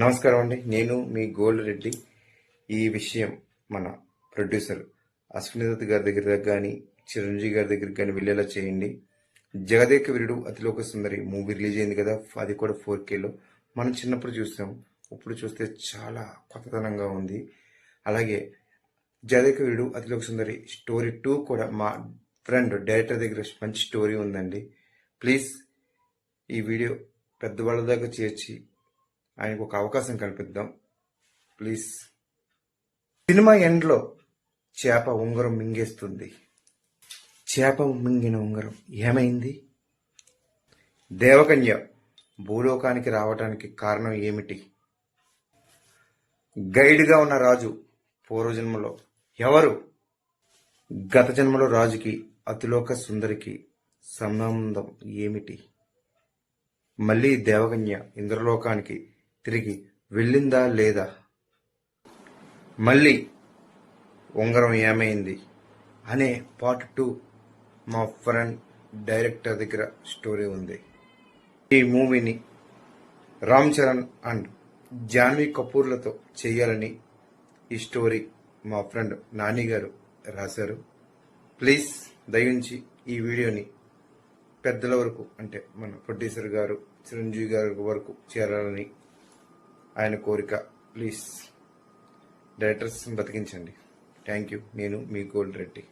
నమస్కారం అండి. నేను మీ గోల్డ్ రెడ్డి. ఈ విషయం మన ప్రొడ్యూసర్ అశ్వినిదత్ గారి దగ్గర కానీ చిరంజీవి గారి దగ్గర కానీ వెళ్ళేలా చేయండి. జగదేక వీరుడు అతిలోక సుందరి మూవీ రిలీజ్ అయింది కదా అది కూడా ఫోర్ కేలో మనం చిన్నప్పుడు చూసాం. ఇప్పుడు చూస్తే చాలా కొత్తతనంగా ఉంది. అలాగే జగదేక వీరుడు అతిలోక సుందరి స్టోరీ టూ కూడా మా ఫ్రెండ్ డైరెక్టర్ దగ్గర మంచి స్టోరీ ఉందండి. ప్లీజ్ ఈ వీడియో పెద్దవాళ్ళ దాకా చేర్చి ఆయనకు ఒక అవకాశం కల్పిద్దాం. ప్లీజ్. సినిమా ఎండ్లో చేప ఉంగరం మింగేస్తుంది. చేప మింగిన ఉంగరం ఏమైంది? దేవకన్య భూలోకానికి రావటానికి కారణం ఏమిటి? గైడ్గా ఉన్న రాజు పూర్వజన్మలో ఎవరు? గత జన్మలో రాజుకి అతిలోక సుందరికి సంబంధం ఏమిటి? మళ్ళీ దేవకన్య ఇంద్రలోకానికి తిరిగి వెళ్ళిందా లేదా? మళ్ళీ ఉంగరం ఏమైంది? అనే పార్ట్ టూ మా ఫ్రెండ్ డైరెక్టర్ దగ్గర స్టోరీ ఉంది. ఈ మూవీని రామ్ చరణ్ అండ్ జాన్వీ కపూర్లతో చేయాలని ఈ స్టోరీ మా ఫ్రెండ్ నాని గారు రాశారు. ప్లీజ్ దయించి ఈ వీడియోని పెద్దల వరకు అంటే మన ప్రొడ్యూసర్ గారు చిరంజీవి గారి వరకు చేరాలని ఆయన కోరిక. ప్లీజ్. డైరెక్టర్స్ బతికించండి. Thank you. నేను మీ గోల్డ్ రెడ్డి.